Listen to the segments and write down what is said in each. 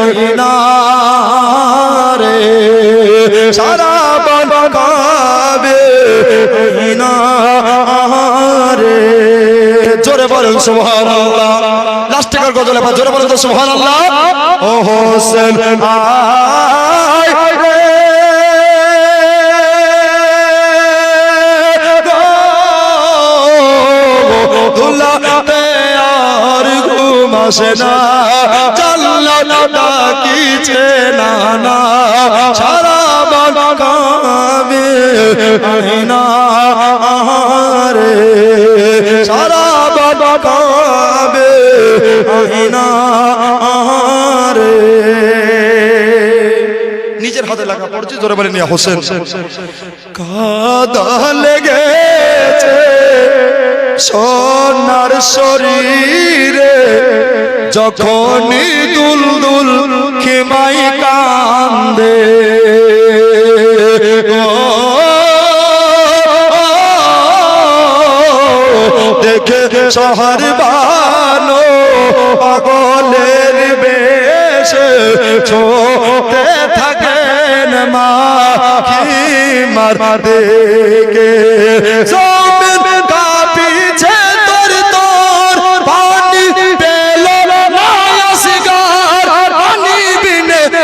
আইনা রে সারা বন কাবে আইনা রে জোরে বলেন সুবহানাল্লাহ। লাস্টিকার গজলে বা জোরে বলেন তো সুবহানাল্লাহ। ও হোসেন, আয় রে। দুলাতে আর ঘুম আসে না। চাল্লা ডাকিছে না না, সারা আইনা রে সারা আইনা রে নিজের হাতে লাগা পড়ছে, জোরে বলে নিয়ে, হোসেন। কাদা লেগেছে সোনার শরীরে যখনই দুল দুল খেমাই কান্দে। দেখে শহর বানো পাগলের বেশে, ছোটে থাকেন মা কি মার দেখে।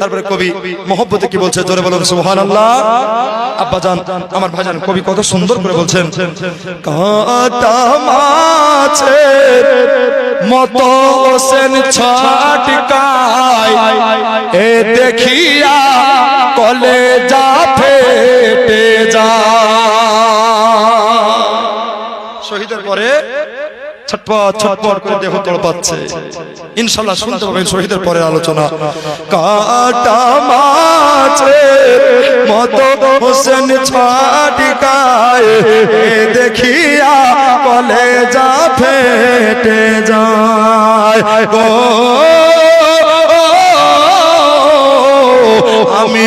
তারপরে কবি মোহব্বতে কি বলছে? জোরে বলুন সুবহান আল্লাহ আব্বাজান, আমার ভাইজান, কবি কত সুন্দর করে বলছেন মত হোসেন ছাটকায়, এ দেখিয়া কলে যা ফেটে যা শহীদের পরে ছটপট ছটপট করে দেহ তড়পাচ্ছে ইনশাল্লাহ শুনতে পাবেন শহীদের পরের আলোচনা। কাটা মাছে মত হোসেন ছাটিকায় এ দেখিয়া কলে যা ফেটে যায়। গো আমি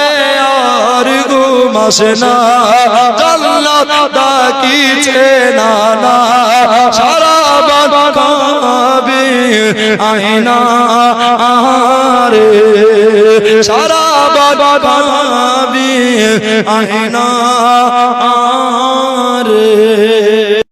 বসে না দাদা কিৰে না না সারা বাঁকাবি আইনা আরে সারা আইনা আরে